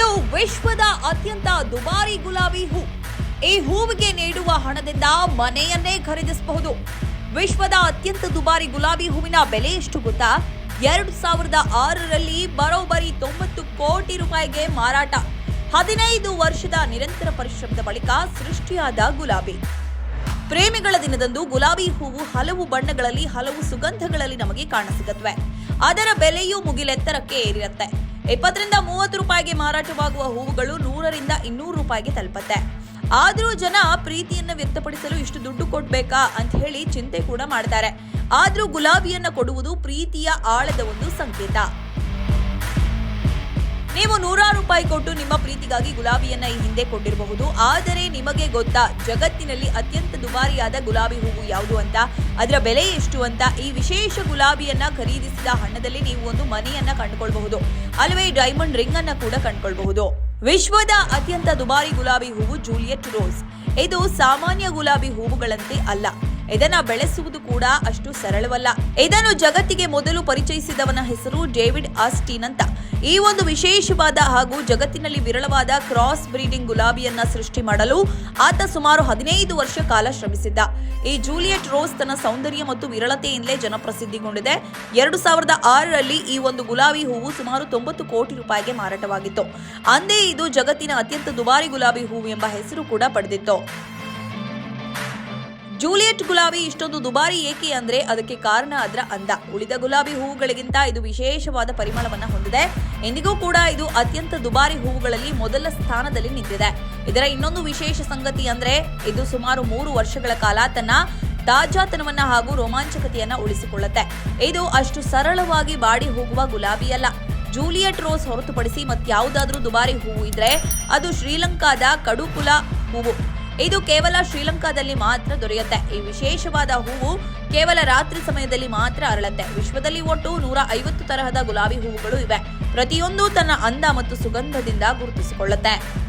ವಿಶ್ವದ ಅತ್ಯಂತ ದುಬಾರಿ ಗುಲಾಬಿ ಹೂ. ಈ ಹೂವಿಗೆ ನೀಡುವ ಹಣದಿಂದ ಮನೆಯನ್ನೇ ಖರೀದಿಸಬಹುದು. ವಿಶ್ವದ ಅತ್ಯಂತ ದುಬಾರಿ ಗುಲಾಬಿ ಹೂವಿನ ಬೆಲೆ ಎಷ್ಟು ಗೊತ್ತಾ? ಎರಡು ಸಾವಿರದ ಆರರಲ್ಲಿ ಬರೋಬ್ಬರಿ ತೊಂಬತ್ತು ಕೋಟಿ ರೂಪಾಯಿಗೆ ಮಾರಾಟ. ಹದಿನೈದು ವರ್ಷದ ನಿರಂತರ ಪರಿಶ್ರಮದ ಬಳಿಕ ಸೃಷ್ಟಿಯಾದ ಗುಲಾಬಿ. ಪ್ರೇಮಿಗಳ ದಿನದಂದು ಗುಲಾಬಿ ಹೂವು ಹಲವು ಬಣ್ಣಗಳಲ್ಲಿ ಹಲವು ಸುಗಂಧಗಳಲ್ಲಿ ನಮಗೆ ಕಾಣಸಿಗತ್ವೆ. ಅದರ ಬೆಲೆಯೂ ಮುಗಿಲೆತ್ತರಕ್ಕೆ ಏರಿರುತ್ತೆ. ಇಪ್ಪತ್ತರಿಂದ ಮೂವತ್ತು ರೂಪಾಯಿಗೆ ಮಾರಾಟವಾಗುವ ಹೂವುಗಳು ನೂರರಿಂದ ಇನ್ನೂರು ರೂಪಾಯಿಗೆ ತಲುಪತ್ತೆ. ಆದರೂ ಜನ ಪ್ರೀತಿಯನ್ನ ವ್ಯಕ್ತಪಡಿಸಲು ಇಷ್ಟು ದುಡ್ಡು ಕೊಡ್ಬೇಕಾ ಅಂತ ಹೇಳಿ ಚಿಂತೆ ಕೂಡ ಮಾಡ್ತಾರೆ. ಆದರೂ ಗುಲಾಬಿಯನ್ನ ಕೊಡುವುದು ಪ್ರೀತಿಯ ಆಳದ ಒಂದು ಸಂಕೇತ. ನೀವು ನೂರಾರು ರೂಪಾಯಿ ಕೊಟ್ಟು ನಿಮ್ಮ ಪ್ರೀತಿಗಾಗಿ ಗುಲಾಬಿಯನ್ನ ಈ ಹಿಂದೆ ಕೊಟ್ಟಿರಬಹುದು. ಆದರೆ ನಿಮಗೆ ಗೊತ್ತಾ, ಜಗತ್ತಿನಲ್ಲಿ ಅತ್ಯಂತ ದುಬಾರಿಯಾದ ಗುಲಾಬಿ ಹೂವು ಯಾವುದು ಅಂತ? ಅದರ ಬೆಲೆ ಎಷ್ಟು ಅಂತ? ಈ ವಿಶೇಷ ಗುಲಾಬಿಯನ್ನ ಖರೀದಿಸಿದ ಹಣದಲ್ಲಿ ನೀವು ಒಂದು ಮನೆಯನ್ನ ಕಂಡುಕೊಳ್ಬಹುದು. ಅಲ್ಲವೇ ಡೈಮಂಡ್ ರಿಂಗ್ ಅನ್ನ ಕೂಡ ಕಂಡುಕೊಳ್ಬಹುದು. ವಿಶ್ವದ ಅತ್ಯಂತ ದುಬಾರಿ ಗುಲಾಬಿ ಹೂವು ಜೂಲಿಯಟ್ ರೋಸ್. ಇದು ಸಾಮಾನ್ಯ ಗುಲಾಬಿ ಹೂವುಗಳಂತೆ ಅಲ್ಲ. ಇದನ್ನ ಬೆಳೆಸುವುದು ಕೂಡ ಅಷ್ಟು ಸರಳವಲ್ಲ. ಇದನ್ನು ಜಗತ್ತಿಗೆ ಮೊದಲು ಪರಿಚಯಿಸಿದವನ ಹೆಸರು ಡೇವಿಡ್ ಆಸ್ಟಿನ್ ಅಂತ. ಈ ಒಂದು ವಿಶೇಷವಾದ ಹಾಗೂ ಜಗತ್ತಿನಲ್ಲಿ ವಿರಳವಾದ ಕ್ರಾಸ್ ಬ್ರೀಡಿಂಗ್ ಗುಲಾಬಿಯನ್ನ ಸೃಷ್ಟಿ ಮಾಡಲು ಆತ ಸುಮಾರು ಹದಿನೈದು ವರ್ಷ ಕಾಲ ಶ್ರಮಿಸಿದ್ದ. ಈ ಜೂಲಿಯಟ್ ರೋಸ್ ತನ್ನ ಸೌಂದರ್ಯ ಮತ್ತು ವಿರಳತೆಯಿಂದಲೇ ಜನಪ್ರಸಿದ್ಧಿಗೊಂಡಿದೆ. ಎರಡು ಸಾವಿರದ ಆರರಲ್ಲಿ ಈ ಒಂದು ಗುಲಾಬಿ ಹೂವು ಸುಮಾರು ತೊಂಬತ್ತು ಕೋಟಿ ರೂಪಾಯಿಗೆ ಮಾರಾಟವಾಗಿತ್ತು. ಅಂದೇ ಇದು ಜಗತ್ತಿನ ಅತ್ಯಂತ ದುಬಾರಿ ಗುಲಾಬಿ ಹೂವು ಎಂಬ ಹೆಸರು ಕೂಡ ಪಡೆದಿತ್ತು. ಜೂಲಿಯಟ್ ಗುಲಾಬಿ ಇಷ್ಟೊಂದು ದುಬಾರಿ ಏಕೆ ಅಂದ್ರೆ ಅದಕ್ಕೆ ಕಾರಣ ಅದರ ಅಂದ. ಉಳಿದ ಗುಲಾಬಿ ಹೂವುಗಳಿಗಿಂತ ಇದು ವಿಶೇಷವಾದ ಪರಿಮಳವನ್ನ ಹೊಂದಿದೆ. ಎಂದಿಗೂ ಕೂಡ ಇದು ಅತ್ಯಂತ ದುಬಾರಿ ಹೂವುಗಳಲ್ಲಿ ಮೊದಲ ಸ್ಥಾನದಲ್ಲಿ ನಿಂತಿದೆ. ಇದರ ಇನ್ನೊಂದು ವಿಶೇಷ ಸಂಗತಿ ಅಂದ್ರೆ ಇದು ಸುಮಾರು ಮೂರು ವರ್ಷಗಳ ಕಾಲ ತನ್ನ ತಾಜಾತನವನ್ನ ಹಾಗೂ ರೋಮಾಂಚಕತೆಯನ್ನ ಉಳಿಸಿಕೊಳ್ಳುತ್ತೆ. ಇದು ಅಷ್ಟು ಸರಳವಾಗಿ ಬಾಡಿ ಹೋಗುವ ಗುಲಾಬಿ ಅಲ್ಲ. ಜೂಲಿಯಟ್ ರೋಸ್ ಹೊರತುಪಡಿಸಿ ಮತ್ಯಾವುದಾದ್ರೂ ದುಬಾರಿ ಹೂವು ಇದ್ರೆ ಅದು ಶ್ರೀಲಂಕಾದ ಕಡುಕುಲ ಹೂವು. ಇದು ಕೇವಲ ಶ್ರೀಲಂಕಾದಲ್ಲಿ ಮಾತ್ರ ದೊರೆಯುತ್ತೆ. ಈ ವಿಶೇಷವಾದ ಹೂವು ಕೇವಲ ರಾತ್ರಿ ಸಮಯದಲ್ಲಿ ಮಾತ್ರ ಅರಳುತ್ತೆ. ವಿಶ್ವದಲ್ಲಿ ಒಟ್ಟು ನೂರ ಐವತ್ತು ತರಹದ ಗುಲಾಬಿ ಹೂವುಗಳು ಇವೆ. ಪ್ರತಿಯೊಂದು ತನ್ನ ಅಂದ ಮತ್ತು ಸುಗಂಧದಿಂದ ಗುರುತಿಸಿಕೊಳ್ಳುತ್ತೆ.